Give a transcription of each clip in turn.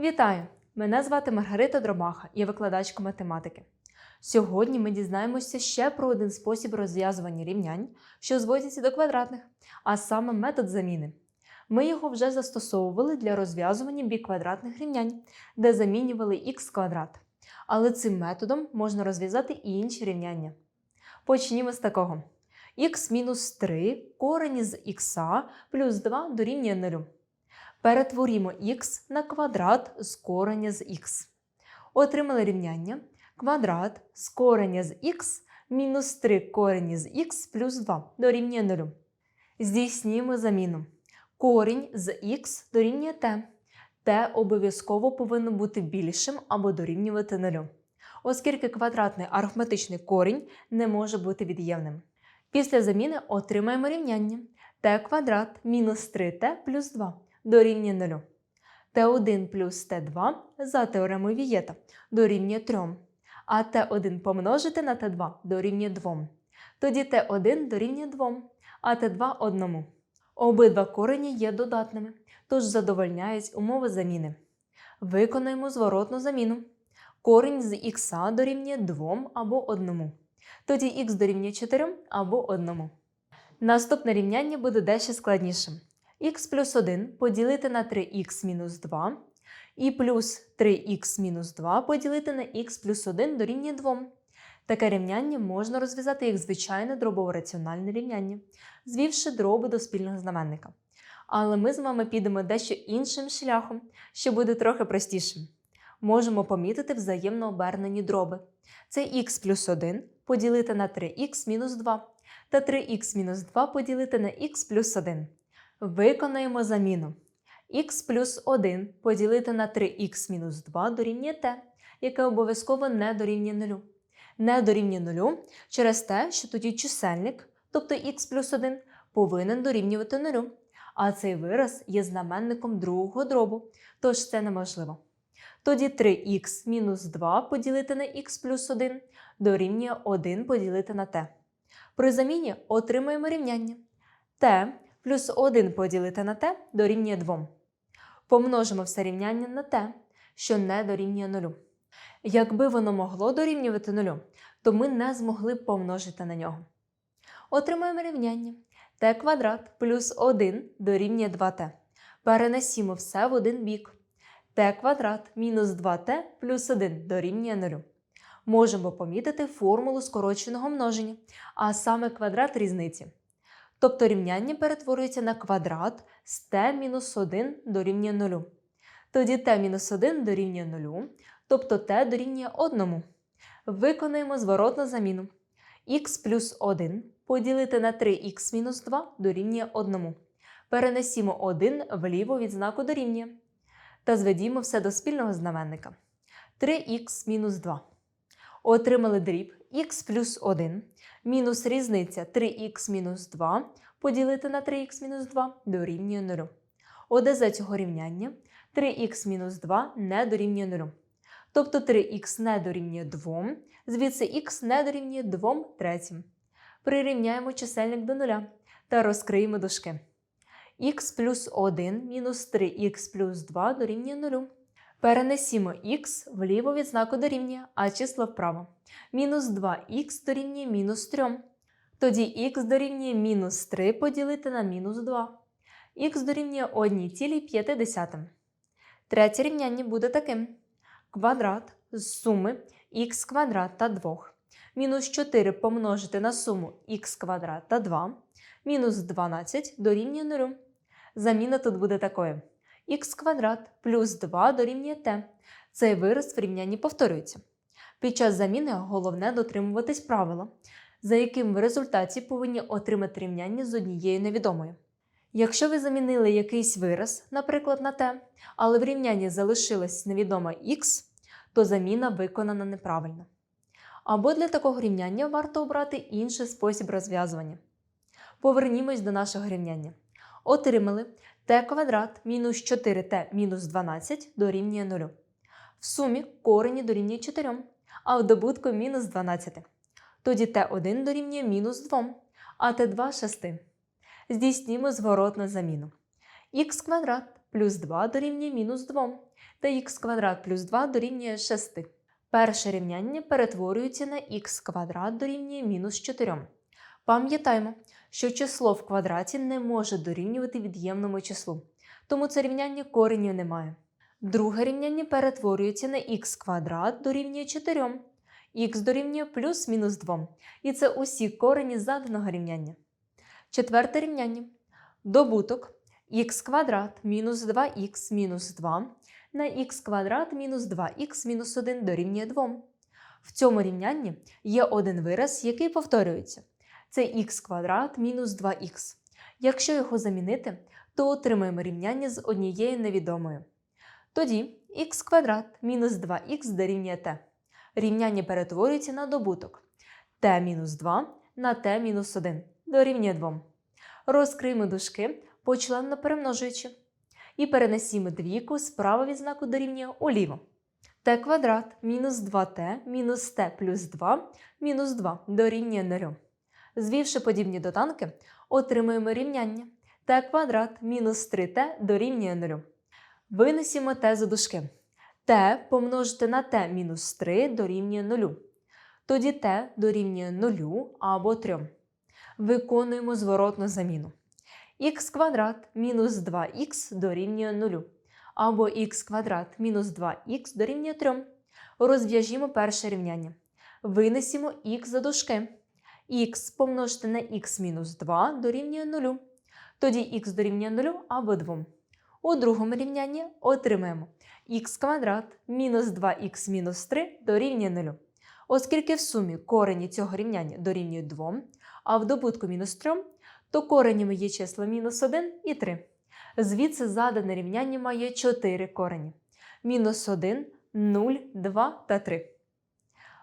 Вітаю! Мене звати Маргарита Дромаха, я викладачка математики. Сьогодні ми дізнаємося ще про один спосіб розв'язування рівнянь, що зводяться до квадратних, а саме метод заміни. Ми його вже застосовували для розв'язування біквадратних рівнянь, де замінювали х квадрат. Але цим методом можна розв'язати і інші рівняння. Почнімо з такого: х мінус 3 корені з х плюс 2 дорівнює 0. Перетворімо х на квадрат з кореня з х. Отримали рівняння квадрат з кореня з х мінус 3 корені з х плюс 2 дорівнює 0. Здійснюємо заміну. Корінь з х дорівнює t. t обов'язково повинно бути більшим або дорівнювати 0, оскільки квадратний арифметичний корінь не може бути від'ємним. Після заміни отримаємо рівняння t квадрат мінус 3t плюс 2 дорівнює 0. Т1 плюс Т2 за теоремою Вієта дорівнює 3, а Т1 помножити на Т2 дорівнює 2. Тоді Т1 дорівнює 2, а Т2 – 1. Обидва корені є додатними, тож задовольняють умови заміни. Виконуємо зворотну заміну. Корінь з х дорівнює 2 або 1. Тоді х дорівнює 4 або 1. Наступне рівняння буде дещо складнішим х плюс 1 поділити на 3х мінус 2 і плюс 3х мінус 2 поділити на х плюс 1 дорівнює 2. Таке рівняння можна розв'язати як звичайне дробово-раціональне рівняння, звівши дроби до спільного знаменника. Але ми з вами підемо дещо іншим шляхом, що буде трохи простішим. Можемо помітити взаємно обернені дроби. Це х плюс 1 поділити на 3х мінус 2 та 3х мінус 2 поділити на х плюс 1. Виконаємо заміну. х плюс 1 поділити на 3х мінус 2 дорівнює t, яке обов'язково не дорівнює 0. Не дорівнює 0 через те, що тоді чисельник, тобто х плюс 1, повинен дорівнювати 0. А цей вираз є знаменником другого дробу, тож це неможливо. Тоді 3х мінус 2 поділити на х плюс 1 дорівнює 1 поділити на t. При заміні отримаємо рівняння t плюс 1 поділити на t дорівнює 2. Помножимо все рівняння на t, що не дорівнює 0. Якби воно могло дорівнювати 0, то ми не змогли б помножити на нього. Отримаємо рівняння t квадрат плюс 1 дорівнює 2t. Перенесімо все в один бік. t квадрат мінус 2t плюс 1 дорівнює 0. Можемо помітити формулу скороченого множення, а саме квадрат різниці. Тобто рівняння перетворюється на квадрат з t-1 дорівнює 0. Тоді t-1 дорівнює 0, тобто t дорівнює 1. Виконуємо зворотну заміну. х плюс 1 поділити на 3х-2 дорівнює 1. Перенесімо 1 вліво від знаку дорівнює. Та зведімо все до спільного знаменника. 3х-2. Отримали дріб х плюс 1 мінус різниця 3х мінус 2 поділити на 3х мінус 2 дорівнює 0. ОДЗ цього рівняння 3х мінус 2 не дорівнює 0. Тобто 3х не дорівнює 2, звідси х не дорівнює 2 третім. Прирівняємо чисельник до 0 та розкриємо дужки. х плюс 1 мінус 3х плюс 2 дорівнює 0. Перенесімо х вліво від знаку дорівнює, а число вправо. Мінус 2х дорівнює мінус 3. Тоді х дорівнює мінус 3 поділити на мінус 2. х дорівнює 1,5. Третє рівняння буде таким. Квадрат з суми х квадрат та 2. Мінус 4 помножити на суму х квадрат та 2. Мінус 12 дорівнює 0. Заміна тут буде такою х квадрат плюс 2 дорівнює t. Цей вираз в рівнянні повторюється. Під час заміни головне дотримуватись правила, за яким в результаті повинні отримати рівняння з однією невідомою. Якщо ви замінили якийсь вираз, наприклад, на t, але в рівнянні залишилась невідома х, то заміна виконана неправильно. Або для такого рівняння варто обрати інший спосіб розв'язування. Повернімось до нашого рівняння. Отримали t квадрат мінус 4t мінус 12 дорівнює 0. В сумі корені дорівнює 4, а в добутку мінус 12. Тоді t1 дорівнює мінус 2, а t2 6. Здійснюємо зворотну заміну. х квадрат плюс 2 дорівнює мінус 2 та х квадрат плюс 2 дорівнює 6. Перше рівняння перетворюється на х квадрат дорівнює мінус 4. Пам'ятаємо, що число в квадраті не може дорівнювати від'ємному числу, тому це рівняння коренів немає. Друге рівняння перетворюється на х квадрат дорівнює 4. х дорівнює плюс мінус 2. І це усі корені заданого рівняння. Четверте рівняння. Добуток х квадрат мінус 2х мінус 2 на х квадрат мінус 2х мінус 1 дорівнює 2. В цьому рівнянні є один вираз, який повторюється. Це х квадрат мінус 2х. Якщо його замінити, то отримаємо рівняння з однією невідомою. Тоді х квадрат мінус 2х дорівнює t. Рівняння перетворюється на добуток t мінус 2 на t мінус 1 дорівнює 2. Розкриємо дужки почленно перемножуючи. І перенесімо двійку справа від знаку дорівнює уліво. t квадрат мінус 2t мінус t плюс 2 мінус 2 дорівнює 0. Звівши подібні доданки, отримуємо рівняння t квадрат мінус 3t дорівнює 0. Винесімо t за дужки. t помножити на t мінус 3 дорівнює 0. Тоді t дорівнює 0 або 3. Виконуємо зворотну заміну. х квадрат мінус 2х дорівнює 0. Або х квадрат мінус 2х дорівнює 3. Розв'яжімо перше рівняння. Винесімо х за дужки. Х помножити на х мінус 2 дорівнює 0. Тоді х дорівнює 0 або 2. У другому рівнянні отримаємо х квадрат мінус 2х мінус 3 дорівнює 0. Оскільки в сумі корені цього рівняння дорівнюють 2, а в добутку мінус 3, то коренями є числа мінус 1 і 3. Звідси задане рівняння має 4 корені. Мінус 1, 0, 2 та 3.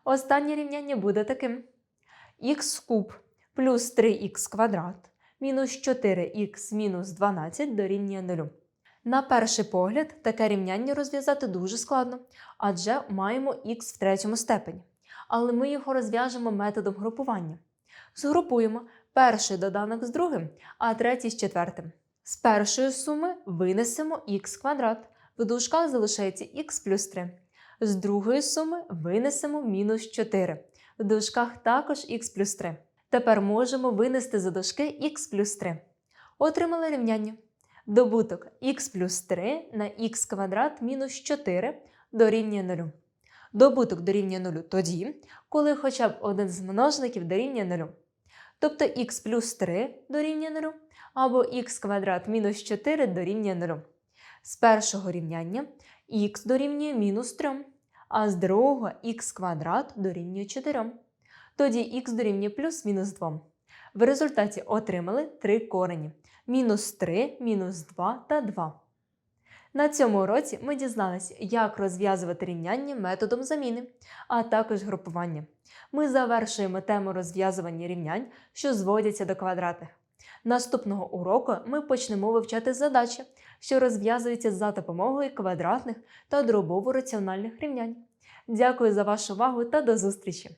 Останнє рівняння буде таким. Х куб плюс 3х квадрат мінус 4х мінус 12 дорівнює 0. На перший погляд, таке рівняння розв'язати дуже складно, адже маємо х в третьому степені. Але ми його розв'яжемо методом групування. Згрупуємо перший доданок з другим, а третій з четвертим. З першої суми винесемо х квадрат, в дужках залишається х плюс 3. З другої суми винесемо мінус 4. В дужках також х плюс 3. Тепер можемо винести за дужки х плюс 3. Отримали рівняння. Добуток х плюс 3 на х квадрат мінус 4 дорівнює 0. Добуток дорівнює 0 тоді, коли хоча б один з множників дорівнює 0. Тобто х плюс 3 дорівнює 0, або х квадрат мінус 4 дорівнює 0. З першого рівняння х дорівнює мінус 3, а з другого х квадрат дорівнює 4. Тоді х дорівнює плюс мінус 2. В результаті отримали три корені мінус 3, мінус 2 та 2. На цьому уроці ми дізналися, як розв'язувати рівняння методом заміни, а також групування. Ми завершуємо тему розв'язування рівнянь, що зводяться до квадратних. Наступного уроку ми почнемо вивчати задачі, що розв'язуються за допомогою квадратних та дробово-раціональних рівнянь. Дякую за вашу увагу та до зустрічі!